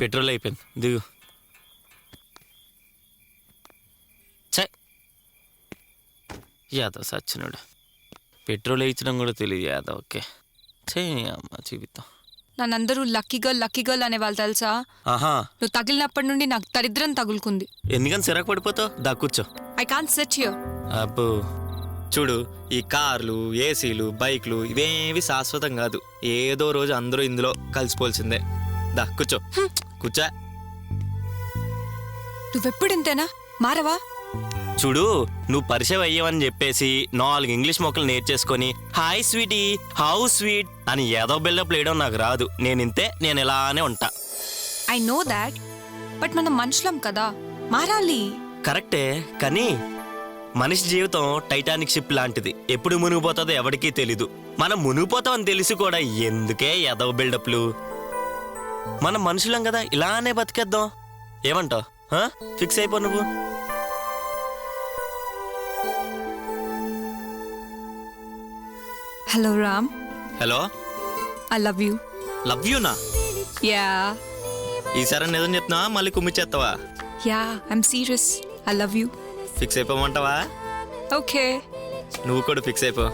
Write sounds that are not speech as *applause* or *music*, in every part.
Petrol అయిపోయింది. దిగు. చే యాదవ్ సచ్చినాడు. పెట్రోల్ వేయించడం కూడా తెలియదు యాదవ్ ఓకే. చే అమ్మ జీవితం. నన్నందరూ లక్కీ గర్ల్ లక్కీ గర్ల్ అనేవాళ్ళు తెలుసా? ఆహా. నువ్వు తగిలినప్పటి నుండి నాకు దరిద్రం తగులుకుంది. ఎందుకని సిరాకు పడిపోతావు? దా కూర్చో. ఐ కాంట్ సెట్ హియర్ అబ్బో. చూడు ఈ కార్లు ఏసీలు బైక్లు ఇవేవి శాశ్వతం కాదు. ఏదో రోజు అందరూ ఇందులో కలిసిపోల్సిందే. దా కూర్చో. కూర్చో. నువ్వెప్పుడు ఇంతేనా మారవా? చూడు నువ్వు పరిచయం అయ్యావని చెప్పేసి నాలుగు ఇంగ్లీష్ మొక్కలు నేర్చేసుకొని హాయ్ స్వీటీ హౌ స్వీట్ అని ఏదో బిల్డప్ లేయడం నాకు రాదు. నేను ఇంతే నేను ఇలానే ఉంటా. ఐ నో దాట్ బట్ మనం మనుషులం కదా. మారాలి. కరెక్టే కానీ మనిషి జీవితం టైటానిక్ షిప్ లాంటిది. ఎప్పుడు మునిగిపోతుందో ఎవరికీ తెలీదు. మనం మునిగిపోతామని తెలిసి కూడా ఎందుకే ఎదవ బిల్డప్లు? మనం మనుషులం కదా ఇలానే బతికేద్దాం. ఏమంటావు? ఫిక్స్ అయిపో నువ్వు. Hello Ram hello I love you love యూనా yeah ఈసారి నిజం చెప్తున్నా మళ్ళీ కుమ్మిచ్చేస్తావా? Yeah I'm serious I love you fix అయిపోమంటావా? Okay నువ్వు కూడా ఫిక్స్ అయిపో.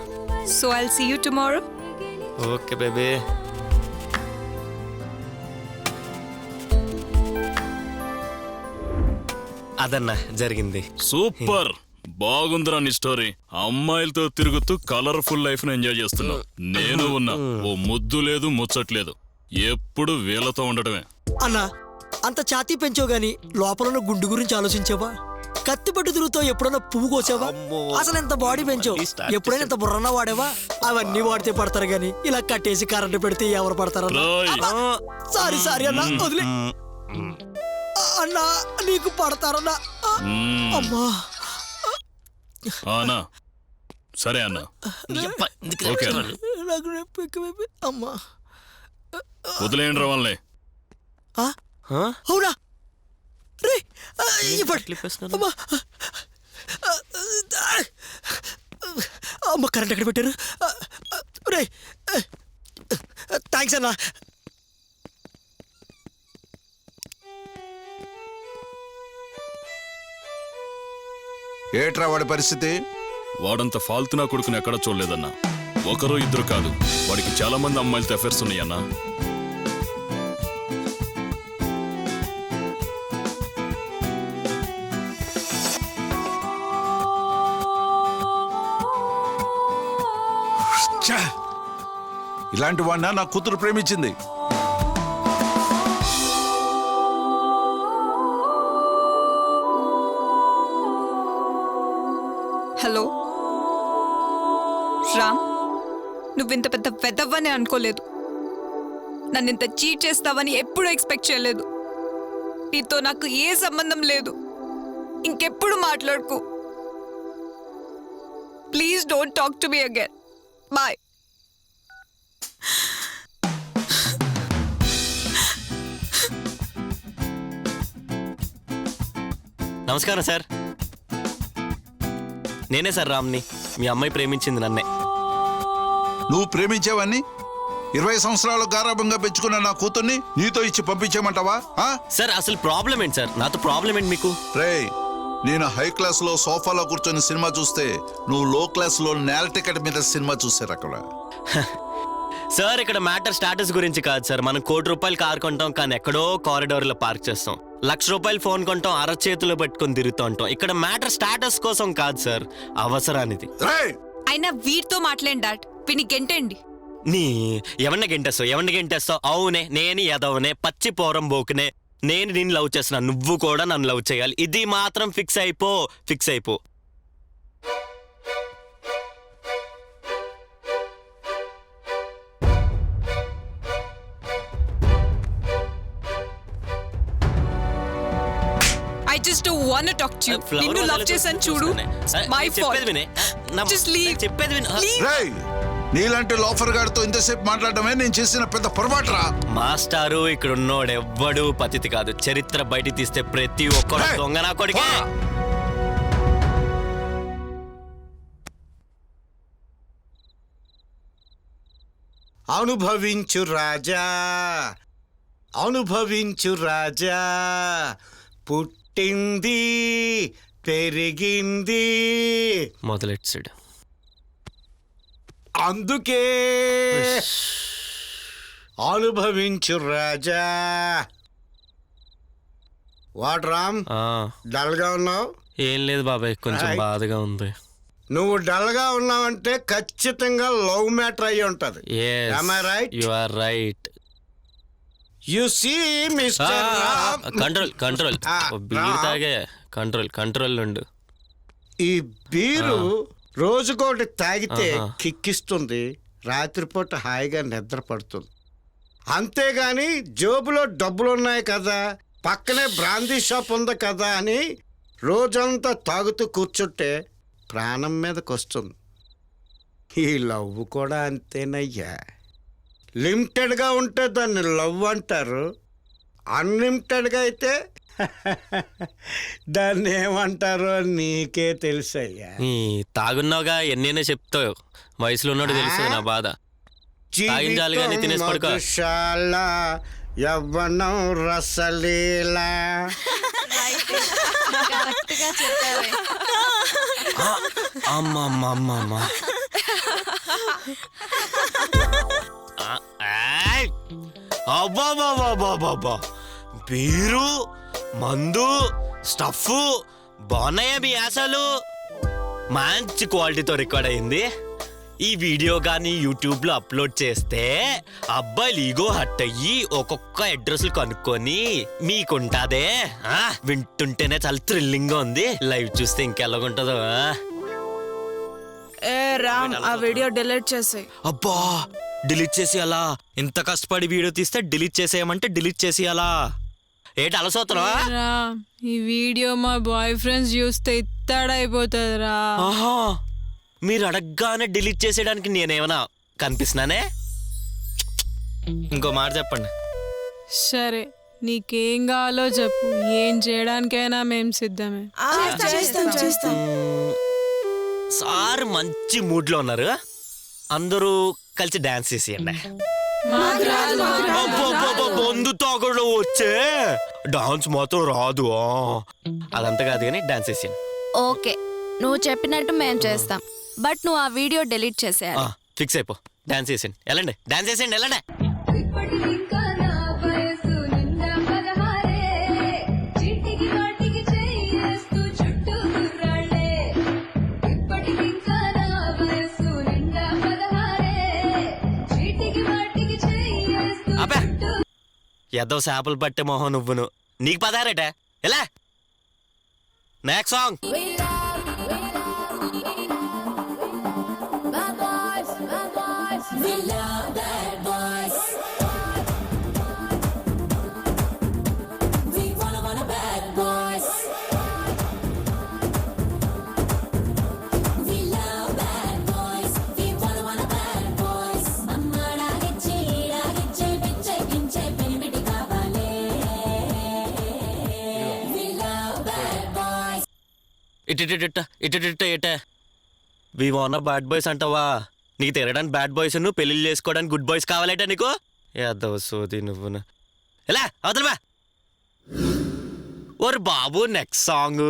So I'll see you tomorrow okay baby అదన్నా జరిగింది. సూపర్! బాగుందిరా నీ స్టోరీ. అమ్మాయిలతో తిరుగుతూ కలర్ఫుల్ లైఫ్ను ఎంజాయ్ చేస్తున్నావు. నేను ఉన్నా. ఓ ముద్దు లేదు ముచ్చట్లేదు ఎప్పుడు వీళ్ళతో ఉండటమే. అన్నా అంత ఛాతీ పెంచావు గాని లోపల ఉన్న గుండు గురించి ఆలోచించావా? కత్తి పట్టు తిరుగుతో ఎప్పుడైనా పువ్వు కోసావా. అసలు ఎంత బాడీ పెంచావు? ఎప్పుడైనా ఎంత బుర్రన్నా వాడేవా? అవన్నీ వాడితే పడతారు గాని ఇలా కట్టేసి కరెంట్ పెడితే ఎవరు పడతారన్నా? రాయ్. సారీ సారీ అన్నా వదిలే. అన్నా నీకు పడతారన్నా. అమ్మా. ఆనా సరే అన్న. ఓకే అన్న. నాకు నొప్పి ఎక్కువైపోయి- అమ్మా. వదిలేయండి వాళ్ళని ఆ, అవునా? రే? అమ్మా. అమ్మ కరెంట్ ఎక్కడ పెట్టారు? రే థ్యాంక్స్ అన్నా. ఏట్రా వాడి పరిస్థితి? వాడంత ఫాల్తునా కొడుకుని ఎక్కడా చూడలేదన్నా. ఒకరు ఇద్దరు కాదు. వాడికి చాలా మంది అమ్మాయిలతో ఎఫైర్స్ ఉన్నాయన్నా! ఇలాంటి వాడినా నా కూతురు ప్రేమించింది. హలో? రామ్ నువ్వింత పెద్ద వెదవ్వని అనుకోలేదు. నన్ను ఇంత చీట్ చేస్తావని ఎప్పుడూ ఎక్స్పెక్ట్ చేయలేదు. నీతో నాకు ఏ సంబంధం లేదు. ఇంకెప్పుడు మాట్లాడుకు. Please don't talk to me again. Bye. నమస్కారం సార్. నేనే సార్ రామ్ని. మీ అమ్మాయి ప్రేమించింది నన్నే. నువ్వు ప్రేమించేవాన్ని ఇరవై సంవత్సరాలు గారాభంగా పెంచుకున్న నా కూతుర్ని నీతో ఇచ్చి పంపించేమంటావా ఆ? సార్ అసలు ప్రాబ్లం ఏంటి సార్? నాతో ప్రాబ్లం ఏంటి మీకు? రేయ్ నేను హై క్లాస్లో సోఫాలో కూర్చొని సినిమా చూస్తే నువ్వు లో క్లాస్లో నేల టికెట్ మీద సినిమా చూసారు అక్కడ సార్ ఇక్కడ మ్యాటర్ స్టాటస్ గురించి కాదు సార్. మనం కోటి రూపాయలు కార్ కొంటాం కానీ ఎక్కడో కారిడార్లో పార్క్ చేస్తాం. లక్ష రూపాయలు ఫోన్ కొంటాం అరచేతిలో పెట్టుకొని తిరుగుతూ ఉంటాం. ఇక్కడ మ్యాటర్ స్టాటస్ కోసం కాదు సార్ అవసరానిది. అయినా వీటితో మాట్లాడి డాట్ విని గెంటండి నీ ఎవరిని గెంటేస్తావు? ఎవరిని గెంటేస్తావు? అవునే నేను ఎదవనే పచ్చి పోరం బోకునే. నేను నిన్ను లవ్ చేస్తున్నా నువ్వు కూడా నన్ను లవ్ చేయాలి. ఇది మాత్రం ఫిక్స్ అయిపో ఫిక్స్ అయిపో. జస్ట్ వాంట్ టాక్ టు నిన్ను లవ్ చేశాను చూడు మై వినే. Just leave. నేను చెప్పేది విను Leave. రేయ్ నీలాంటి లోఫర్ గారితో ఇంతసేపు మాట్లాడటమే నేను చేసిన పెద్ద పొరపాటురా మాస్టారు ఇక్కడ ఉన్నోడు ఎవ్వడు పతితి కాదు చరిత్ర బయట తీస్తే ప్రతి ఒక్కడు Hey! దొంగ నా కొడుకే! అనుభవించు రాజా అనుభవించు రాజా పుట్టింది పెరిగింది. మొదలెట్సాడు. అందుకే అనుభవించు రాజా. వాట్ రామ్? ఆ, డల్గా ఉన్నావు? ఏం లేదు బాబాయ్ కొంచెం హాయ్. బాధగా ఉంది. నువ్వు డల్గా ఉన్నావంటే ఖచ్చితంగా లవ్ మ్యాటర్ అయి ఉంటది. Am I right? You are right you see mister Ram control control beer. తాగే కంట్రోల్ కంట్రోల్ ఉండు. ఈ బీరు రోజుకోటి తాగితే. కిక్కిస్తుంది రాత్రిపూట హాయిగా నిద్ర పడుతుంది. అంతేగాని జోబులో డబ్బులున్నాయి కదా పక్కనే బ్రాందీ షాప్ ఉంది కదా అని రోజంతా తాగుతూ కూర్చుంటే ప్రాణం మీదకి వస్తుంది ఈ లవ్ కూడా అంతేనయ్యా. లిమిటెడ్గా ఉంటే దాన్ని లవ్ అంటారు. అన్లిమిటెడ్గా అయితే *laughs* దాన్ని ఏమంటారో నీకే తెలుసయ్యా. నీ తాగున్నావుగా ఎన్నైనా చెప్తావు. వయసులో ఉన్నాడు తెలుసు నా బాధ. తాగించాలి తినేసి పడుకో. మధుశాల యవ్వనం రసలీల. అమ్మ అమ్మ అమ్మ అమ్మ ఆ, ఏయ్! *laughs* అబ్బబ్బబ్బబ్బబ్బబ్బా. బీరు మందు స్టఫ్ బాగున్నాయా మీ ఆశలు మంచి క్వాలిటీతో రికార్డ్ అయింది. ఈ వీడియో కానీ యూట్యూబ్లో అప్లోడ్ చేస్తే అబ్బాయిలు ఈగో హట్ అయ్యి ఒక్కొక్క అడ్రస్లు కనుక్కొని మీకుంటాదే. ఆ, వింటుంటేనే చాలా థ్రిల్లింగ్గా ఉంది. లైవ్ చూస్తే ఇంకెలాగుంటుందో? ఏ రామ్ ఆ వీడియో డిలీట్ చేసేయ్. అబ్బా! డిలీట్ చేసి అలా. ఇంత కష్టపడి వీడియో తీస్తే డిలీట్ చేసేయమంటే డిలీట్ చేసి అలా. ఏంటి అలసోతరా రా ఈ వీడియో మా బాయ్ ఫ్రెండ్స్ చూస్తే ఇత్తడైపోతుంది రా ఆహా. మీరు అడగగానే డిలీట్ చేసేయడానికి నేనేమన్నా కనిపిస్తున్నానే? ఇంకో మాట చెప్పండి. సరే నీకేం కావాలో చెప్పు. ఏం చేయడానికైనా మేం సిద్ధమే. మ్మ్, సార్ మంచి మూడ్లో ఉన్నారు. అందరూ కలిసి డాన్స్ చేసేయండి. బొందు తాగడు వచ్చే. డాన్స్ మాత్రం రాదు ఆ. అదంతా కాదు కానీ డాన్స్ చేసేయండి. ఓకే నువ్వు చెప్పినట్టు మేము చేస్తాం. బట్ నువ్వు ఆ వీడియో డిలీట్ చేసేయాలి. ఫిక్స్ అయిపో. డాన్స్ చేసేయండి. వెళ్ళండి. డాన్స్ చేసేయండి వెళ్ళండి. ఏదో చేపలు పట్టే మొహం నువ్వును. నీకు పదారట? ఎలా? నెక్స్ట్ సాంగ్ ఇటు ఇటు ఇటు వి ఓనర్ బ్యాడ్ బాయ్స్ అంటావా? నీకు తిరగడానికి బ్యాడ్ బాయ్స్ నువ్వు పెళ్ళి చేసుకోవడానికి గుడ్ బాయ్స్ కావాలంటే నీకు? యాదవ సోది నువ్వు ఎలా? అవతల ఓర్ ఓరు బాబు నెక్స్ట్ సాంగ్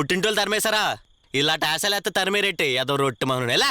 పుట్టింటోళ్ళు తరిమేశారా? ఇలా టాసలేస్తే తరిమేరెట్టి ఏదో రొట్టె మహనుడు ఎలా